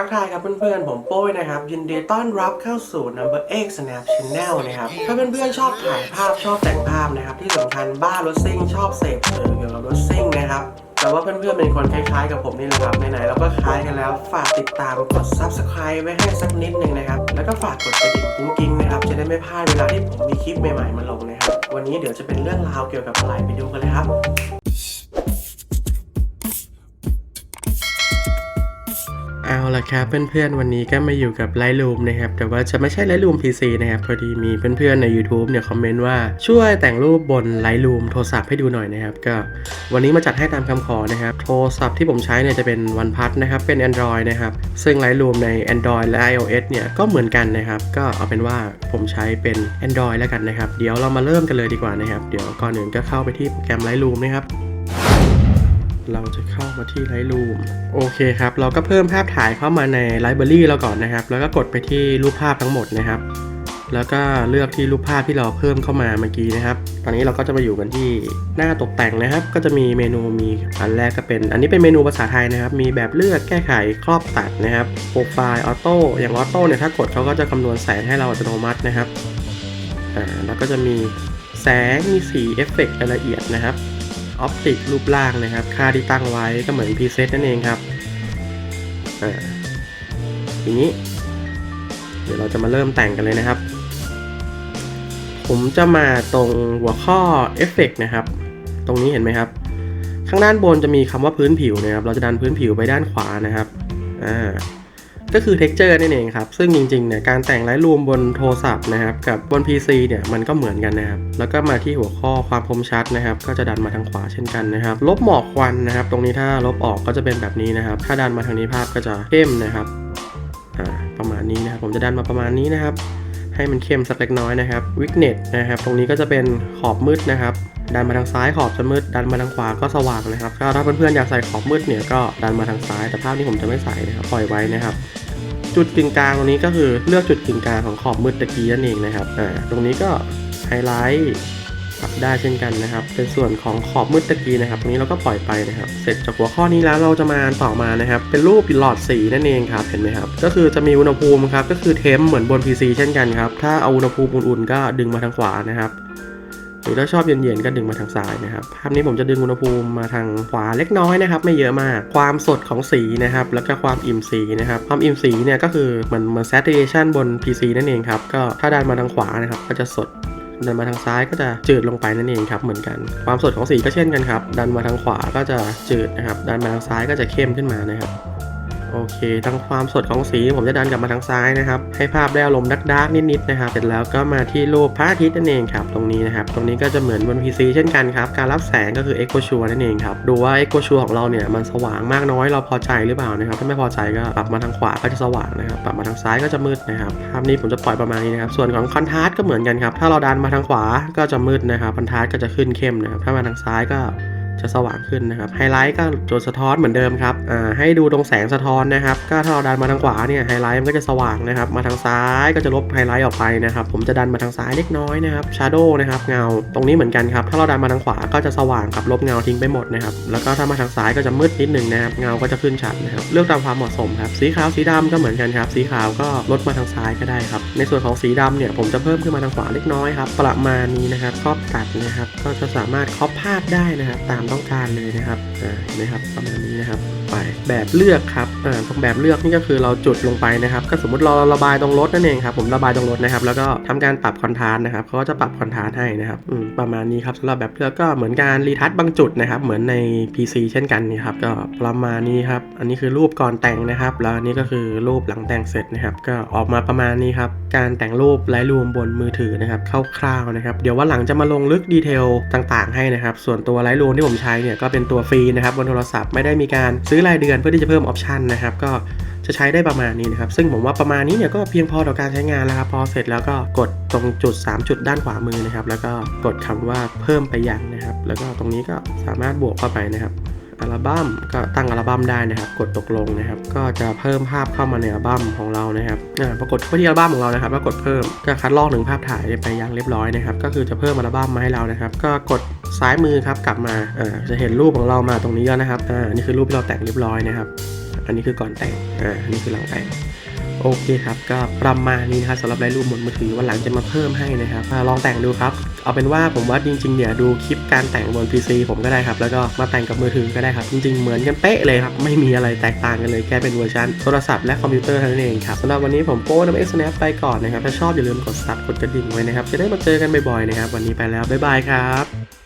ทักทายครับเพื่อนๆ ผมโป้ยนะครับ ยินดีต้อนรับเข้าสู่ Number X Snap Channel นะครับ ถ้าเพื่อนๆ ชอบถ่ายภาพชอบแต่งภาพนะครับ ที่สำคัญบ้ารถซิ่งชอบเสพสื่อเกี่ยวกับรถซิ่งนะครับ แต่ว่าเพื่อนๆ เป็นคนคล้ายๆ กับผมนี่แหละครับไหนๆเราก็คล้ายกันแล้ว ฝากติดตามกด Subscribe ไว้ให้สักนิดหนึ่งนะครับ แล้วก็ฝากกดกระดิ่งกุ้งๆนะครับ จะได้ไม่พลาดเวลาที่ผมมีคลิปใหม่ๆ มาลงนะครับ วันนี้เดี๋ยวจะเป็นเรื่องราวเกี่ยวกับอะไรไปดูกันเลยครับ ละครับเพื่อนๆวันนี้ก็มาอยู่กับ Lightroom นะครับแต่ว่าจะไม่ใช่ Lightroom PC นะครับพอดีมีเพื่อนๆใน YouTube เนี่ยคอมเมนต์ว่าช่วยแต่งรูปบน Lightroom โทรศัพท์ให้ดูหน่อยนะครับก็วันนี้มาจัดให้ตามคำขอนะครับโทรศัพท์ที่ผมใช้เนี่ยจะเป็น OnePlus นะครับเป็น Android นะครับซึ่ง Lightroom ใน Android และ iOS เนี่ยก็เหมือนกันนะครับก็เอาเป็นว่าผมใช้เป็น Android แล้วกันนะครับเดี๋ยวเรามาเริ่มกันเลยดีกว่านะครับเดี๋ยวก่อนอื่นก็เข้าไปที่โปรแกรม Lightroom นะครับ เราจะเข้ามาที่ Lightroom โอเคครับ เราก็เพิ่มภาพถ่ายเข้ามาใน Library เราก่อนนะครับ แล้วก็กดไปที่รูปภาพทั้งหมดนะครับ แล้วก็เลือกที่รูปภาพที่เราเพิ่มเข้ามาเมื่อกี้นะครับ ตอนนี้เราก็จะมาอยู่กันที่หน้าตกแต่งนะครับ ก็จะมีเมนูมีอันแรกก็เป็น อันนี้เป็นเมนูภาษาไทยนะครับ มีแบบเลือกแก้ไขครอบตัดนะครับ โปรไฟล์ออโต้ อย่างออโต้เนี่ยถ้ากดเขาก็จะคำนวณแสงให้เราอัตโนมัตินะครับ อ่า แล้วก็จะมีแสง มีสี เอฟเฟกต์รายละเอียดนะครับ ออปติกรูปร่างนะครับ ค่าที่ตั้งไว้ก็เหมือนพรีเซตนั่นเองครับทีนี้ เดี๋ยวเราจะมาเริ่มแต่งกันเลยนะครับ ผมจะมาตรงหัวข้อเอฟเฟกนะครับ ตรงนี้เห็นไหมครับ ข้างด้านบนจะมีคำว่าพื้นผิวนะครับ เราจะดันพื้นผิวไปด้านขวานะครับ อ่า ก็คือ texture นั่นเองครับ ซึ่งจริงๆเนี่ยการแต่งไลท์รูมบนโทรศัพท์นะครับ กับบน PC เนี่ยมันก็เหมือนกันนะครับ แล้วก็มาที่หัวข้อความคมชัดนะครับ ก็จะดันมาทางขวาเช่นกันนะครับ ลบหมอกควันนะครับ ตรงนี้ถ้าลบออกก็จะเป็นแบบนี้นะครับ ถ้าดันมาทางนี้ภาพก็จะเข้มนะครับ อ่า ประมาณนี้นะครับ ผมจะดันมาประมาณนี้นะครับ ให้มันเข้มสักเล็กน้อยนะครับ Weakness นะครับ ตรงนี้ก็จะเป็นขอบมืดนะครับ ดันมาทางซ้ายขอบจะมืดดันมาทางขวาก็สว่างนะครับก็ถ้าเพื่อนๆอยากใส่ขอบมืดเนี่ยก็ดันมาทางซ้าย แต่ภาพนี้ผมจะไม่ใส่นะครับปล่อยไว้นะครับจุดกึ่งกลางตรงนี้ก็คือเลือกจุดกึ่งกลางของขอบมืดตะกี้นั่นเองนะครับอ่าตรงนี้ก็ไฮไลท์ปรับได้เช่นกันนะครับเป็นส่วนของขอบมืดตะกี้นะครับตรงนี้เราก็ปล่อยไปนะครับเสร็จจากหัวข้อนี้แล้วเราจะมาต่อมานะครับเป็นรูปหลอดสีนั่นเองครับเห็นไหมครับก็คือจะมีอุณหภูมิครับก็คือเทมเหมือนบน PC เช่นกันครับถ้าเอาอุณหภูมิอุ่นๆก็ดึงมาทางขวานะครับ รือถ้าชอบเย็นๆก็ดึงมาทางซ้ายนะครับภาพนี้ผมจะดึงอุณหภูมิมาทางขวาเล็กน้อยนะครับไม่เยอะมากความสดของสีนะครับแล้วก็ความอิ่มสีนะครับความอิ่มสีเนี่ยก็คือเหมือนเหมือน saturation บน PC นั่นเองครับก็ถ้าดันมาทางขวานะครับก็จะสดดันมาทางซ้ายก็จะจืดลงไปนั่นเองครับเหมือนกัน ความสดของสีก็เช่นกันครับ ดันมาทางขวาก็จะจืดนะครับ ดันมาทางซ้ายก็จะเข้มขึ้นมานะครับ โอเคทางความสดของสีผมจะดันกลับมาทางซ้ายนะครับให้ภาพได้อารมณ์ดักๆนิดๆนะครับเสร็จแล้วก็มาที่รูปพระอาทิตย์นั่นเองครับตรงนี้นะครับตรงนี้ก็จะเหมือนบน PC เช่นกันครับการรับแสงก็คือ exposure นั่นเองครับดูว่า exposure ของเราเนี่ยมันสว่างมากน้อยเราพอใจหรือเปล่านะครับถ้าไม่พอใจก็ปรับมาทางขวาก็จะสว่างนะครับปรับมาทางซ้ายก็จะมืดนะครับภาพนี้ผมจะปล่อยประมาณนี้นะครับส่วนของคอนทราสต์ก็เหมือนกันครับถ้าเราดันมาทางขวาก็จะมืดนะครับคอนทราสต์ก็จะขึ้นเข้มนะครับถ้ามาทางซ้ายก็ จะสว่างขึ้นนะครับไฮไลท์ก็ตัวสะท้อนเหมือนเดิมครับอ่าให้ดูตรงแสงสะท้อนนะครับก็ถ้าเราดันมาทางขวาเนี่ยไฮไลท์มันก็จะสว่างนะครับมาทางซ้ายก็จะลบไฮไลท์ออกไปนะครับผมจะดันมาทางซ้ายเล็กน้อยนะครับชาร์โดนะครับเงาตรงนี้เหมือนกันครับถ้าเราดันมาทางขวาก็จะสว่างครับลบเงาทิ้งไปหมดนะครับแล้วก็ถ้ามาทางซ้ายก็จะมืดนิดหนึ่งนะครับเงาก็จะขึ้นชัดนะครับเลือกตามความเหมาะสมครับสีขาวสีดำก็เหมือนกันครับสีขาวก็ลดมาทางซ้ายก็ได้ครับในส่วนของสีดำเนี่ยผมจะเพิ่มขึ้นมาทางขวาเล็กน้อยครับประมาณนี้นะครับครอบตัดนะครับก็จะสามารถครอบภาพได้นะครับตามต้องการเลยนะครับอ่าเห็นะครับประมาณนี้นะครับไปแบบเลือกครับอ่าตรงแบบเลือกนี่ก็คือเราจุดลงไปนะครับ ก็สมมติเราระบายตรงรถนั่นเองครับผมระบายตรงรถนะครับ แล้วก็ทำการปรับคอนทราสต์นะครับเขาก็จะปรับคอนทราสต์ให้นะครับอืมประมาณนี้ครับสำหรับแบบเลือกก็เหมือนการรีทัชบางจุดนะครับ เหมือนใน PC เช่นกันนี่ครับก็ประมาณนี้ครับอันนี้คือรูปก่อนแต่งนะครับ แล้วนนี้ก็คือรูปหลังแต่งเสร็จนะครับ ก็ออกมาประมาณนี้ครับการแต่งรูปไร้รวมบนมือถือนะครับคร่าวๆนะครับ เดี๋ยวว่าหลังจะมาลงลึกดีเทลต่างๆ ให้นะครับ ส่วนตัวไร้รวมที่ผมใช้เนี่ยก็เป็นตัวฟรีนะครับบนโทรศัพท์ไม่ได้มีการซื้อรายเดือนเพื่อที่จะเพิ่มออปชันนะครับก็จะใช้ได้ประมาณนี้นะครับ ซึ่งผมว่าประมาณนี้เนี่ยก็เพียงพอต่อการใช้งานแล้วครับ พอเสร็จแล้วก็กดตรงจุด 3 จุดด้านขวามือนะครับ แล้วก็กดคำว่าเพิ่มไปยังนะครับ แล้วก็ตรงนี้ก็สามารถบวกเข้าไปนะครับ อัลบั้มก็ตั้งอัลบั้มได้นะครับ กดตกลงนะครับ ก็จะเพิ่มภาพเข้ามาในอัลบั้มของเรานะครับอ่าปรากฏเข้าที่อัลบั้มของเรานะครับ แล้วกดเพิ่ม ก็คัดลอกหนึ่งภาพถ่ายไปยังเรียบร้อยนะครับ ก็คือจะเพิ่มอัลบั้มมาให้เรานะครับ ก็กด ซ้ายมือครับกลับมาอ่าจะเห็นรูปของเรามาตรงนี้แล้วนะครับอ่านี่คือรูปที่เราแต่งเรียบร้อยนะครับ อันนี้คือก่อนแต่งอ่าอันนี้คือหลังแต่งโอเคครับก็ประมาณนี้นะครับสำหรับไลท์รูมบนมือถือวันหลังจะมาเพิ่มให้นะครับลองแต่งดูครับ เอาเป็นว่าผมว่าจริงๆเนี่ยดูคลิปการแต่งบน PC ผมก็ได้ครับ แล้วก็มาแต่งกับมือถือก็ได้ครับ จริงๆเหมือนกันเป๊ะเลยครับ ไม่มีอะไรแตกต่างกันเลยแค่เป็นเวอร์ชันโทรศัพท์และคอมพิวเตอร์เท่านั้นเองครับสำหรับวันนี้ผมโป้น้ำเอ็กซ์แนปไปก่อนนะครับถ้าชอบอย่าลืมกดซับกดกระดิ่งไว้นะครับจะได้มาเจอกันบ่อยๆนะครับวันนี้ไปแล้วบ๊ายบายครับ